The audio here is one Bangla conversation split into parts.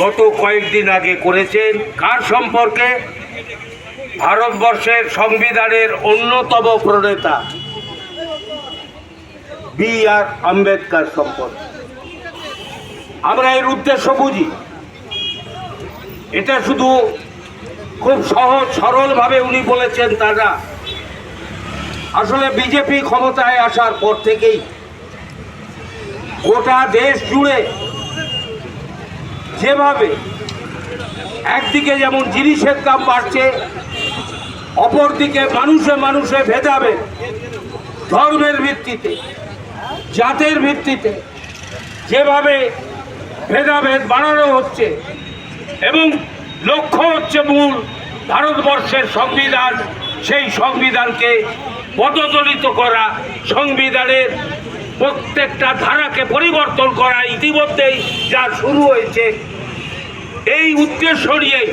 গত কয়েকদিন আগে করেছেন। কার সম্পর্কে? ভারতবর্ষের সংবিধানের অন্যতম প্রণেতা। বি আর আম্বেদকার সম্পর্কে। আমরা এর উদ্দেশ্য বুঝি। এটা শুধু খুব সহজ, সরলভাবে উনি বলেছেন তা না। আসলে বিজেপি ক্ষমতায় আসার পর থেকেই গোটা দেশ জুড়ে যেভাবে একদিকে যেমন জিনিসের দাম বাড়ছে, অপরদিকে মানুষে মানুষে ভেদাভেদ। ধর্মের ভিত্তিতে, জাতের ভিত্তিতে যেভাবে ভেদাভেদ বাড়ানো হচ্ছে এবং লক্ষ্য হচ্ছে মূল ভারতবর্ষের সংবিধান, সেই সংবিধানকে পদদলিত করা সংবিধানের প্রত্যেকটা ধারাকে পরিবর্তন করা ইতিমধ্যেই যা শুরু হয়েছে। এই উদ্দেশ্য নিয়েই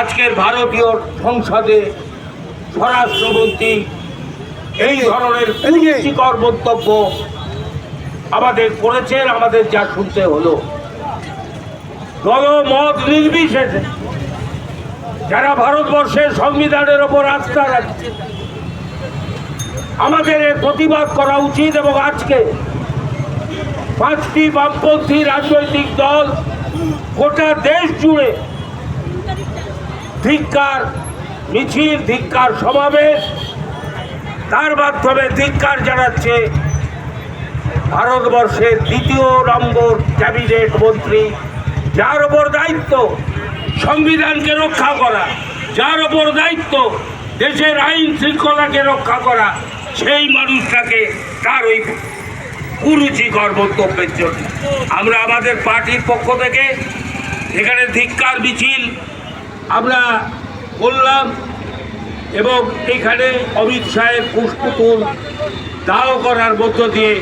আজকের ভারতীয় সংসদে স্বরাষ্ট্রমন্ত্রী এই ধরনের কুরুচিকর মন্তব্য আমাদের করেছেন আমাদের যা শুনতে হলো। দল মত নির্বিশেষে যারা ভারতবর্ষের সংবিধানের ওপর আস্থা রাখছে আমাদের প্রতিবাদ করা উচিত এবং আজকে পাঁচটি বামপন্থী রাজনৈতিক দল গোটা দেশ জুড়ে ধিক্কার, মিছিল, ধিক্কার সমাবেশ, তার মাধ্যমে ধিক্কার জানাচ্ছে ভারতবর্ষের দ্বিতীয় নম্বর ক্যাবিনেট মন্ত্রী, যার ওপর দায়িত্ব সংবিধানকে রক্ষা করা, যার ওপর দায়িত্ব দেশের আইন শৃঙ্খলাকে রক্ষা করা, সেই মানুষটাকে তার ওই কুরুচিকর মন্তব্যের জন্য। আমরা আমাদের পার্টির পক্ষ থেকে এখানে ধিক্কার, মিছিল আমরা করলাম এবং এখানে অমিত শাহের পুষ্পতুল দাহ করার মধ্য দিয়ে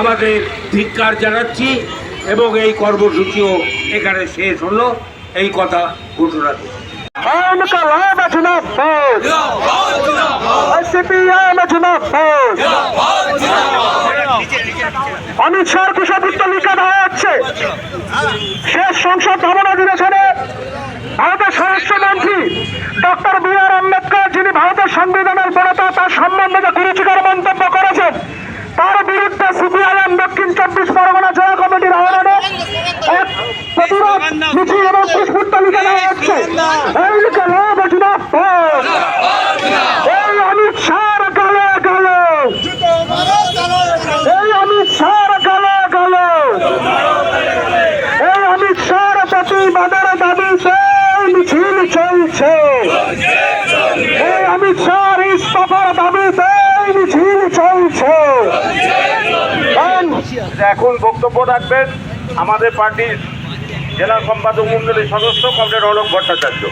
আমাদের ধিক্কার জানাচ্ছি এবং এই কর্মসূচিও এখানে শেষ হলো। এই কথা ঘোষণা করি অমিত শাহর কুশপুর তালিকা দেওয়া হচ্ছে শেষ সংসদ ভবন অধিবেশনে ভারতের স্বরাষ্ট্রমন্ত্রী ডক্টর বি আর আম্বেদকর যিনি ভারতের সংবিধানের প্রণেতা তার সম্বন্ধে যে গুরুচিকর মন্তব্য করেছেন তার বিরুদ্ধে সিপিআইএম দক্ষিণ চব্বিশ পরগনা জেলা কমিটির আহ্বানে এক প্রতিবাদ মিছিল এবং পুষ্পুর তালিকা দেওয়া হচ্ছে এই গেল জনাব এই অমিত শাহর গেলে গেল এই অমিত শাহর গেলে গেল এই অমিত শাহর প্রতিবাদের দাবিতে এই মিছিল চলছে এই অমিত শাহর ইস্তফার দাবিতে এই মিছিল চলছে এখন বক্তব্য রাখবেন আমাদের পার্টির জেলা সম্পাদক মন্ডলীর সদস্য কমরেড অলোক ভট্টাচার্য।